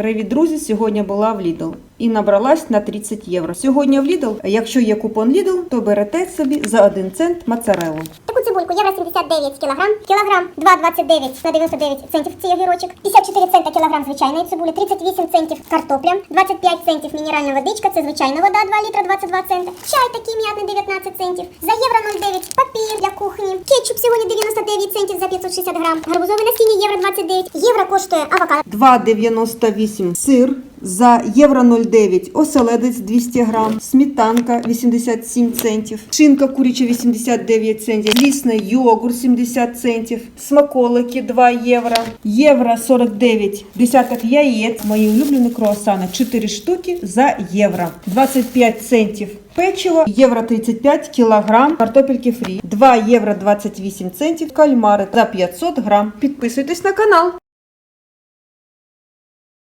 Привіт, друзі! Сьогодні була в Lidl і набралась на 30 євро. Сьогодні в Lidl, якщо є купон Lidl, то берете собі за 1 цент моцарелу. Таку цибульку, євро 79 кілограм, кілограм 2,29 на 99 центів цей огірочок, 54 цента кілограм звичайної цибулі, 38 центів картопля, 25 центів мінеральна водичка, це звичайна вода 2 літра 22 цента, чай такий м'ятний 19 центів, за євро 0,9 папір для кухні, кетчуп сьогодні 99 центів за 560 грам, гарбузове насіння євро 29, євро коштує авокадо. 2,98 сир за євро 0,9 оселедець 200 грам, сметанка 87 центів, шинка куряча 89 центів, лісний йогурт 70 центів, смаколики 2 євро, євро 49 десяток яєць, мої улюблені круасани. 4 штуки за євро, 25 центів. Печиво, євро 35 кілограм, картопельки фрі, 2 євро 28 центів, кальмари за 500 грам. Підписуйтесь на канал.